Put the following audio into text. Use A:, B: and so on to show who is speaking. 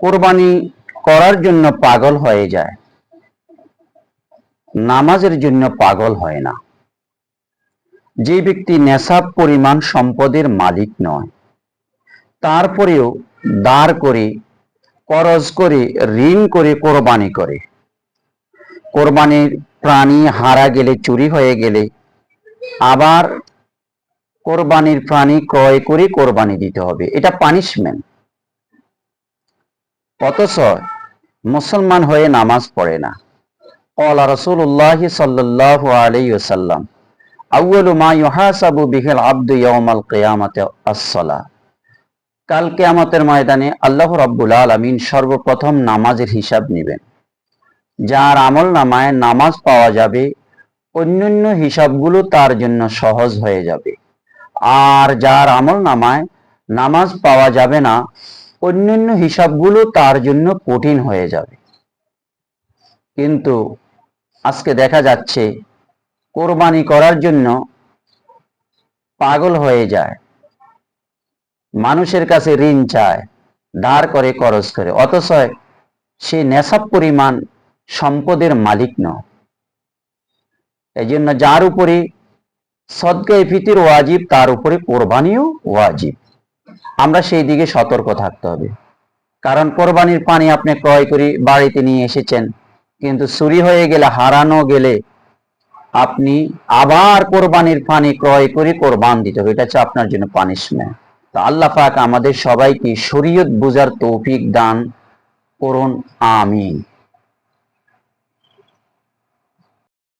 A: কোরবানি করার জন্য পাগল হয়ে যায়। নামাজের জন্য পাগল হয় না। যে ব্যক্তি নেশাব পরিমাণ সম্পদের মালিক নয়, তারপরেও দাঁড় করে, করজ করে, ঋণ করে কোরবানি করে। কোরবানির প্রাণী হারা গেলে, চুরি হয়ে গেলে আবার কোরবানির প্রাণী ক্রয় করে কোরবানি দিতে হবে। এটা পানিশমেন্ট অথচ মুসলমান হয়ে নামাজ পড়ে না। কলা রসুল্লাহ সাল্লাহ আলাইসাল্লাম আউ্বল মা ইহাসাবু বিহেল আব্দু ইয়ামাল কেয়ামতে আসসালা কাল কেয়ামতের ময়দানে আল্লাহ রাব্বুল আলমিন সর্বপ্রথম নামাজের হিসাব নেবেন। যার আমল নামায় নামাজ পাওয়া যাবে, অন্যান্য হিসাবগুলো তার জন্য সহজ হয়ে যাবে। আর যার আমল নামায় নামাজ পাওয়া যাবে না অন্যান্য হিসাবগুলো তার জন্য কঠিন হয়ে যাবে। কিন্তু আজকে দেখা যাচ্ছে, কোরবানি করার জন্য পাগল হয়ে যায়। মানুষের কাছে ঋণ চায়, ধার করে, খরচ করে। অথচ সে নেশাব পরিমাণ সম্পদের মালিক নয়। এই জন্য যার উপরে সদকায়ে ফিতির ওয়াজিব, তার উপরে কোরবানিও ওয়াজিব। আমরা সেই দিকে সতর্ক থাকতে হবে। কারণ কোরবানির পানি আপনি ক্রয় করে বাড়িতে নিয়ে এসেছেন, কিন্তু চুরি হয়ে গেলে, হারানো গেলে আপনি আবার কোরবানির পানি ক্রয় করে কোরবান দিতে হবে। এটা হচ্ছে আপনার জন্য পানিশমেন্ট তো আল্লাহ পাক আমাদের সবাইকে শরীয়ত বুঝার তৌফিক দান করুন, আমিন।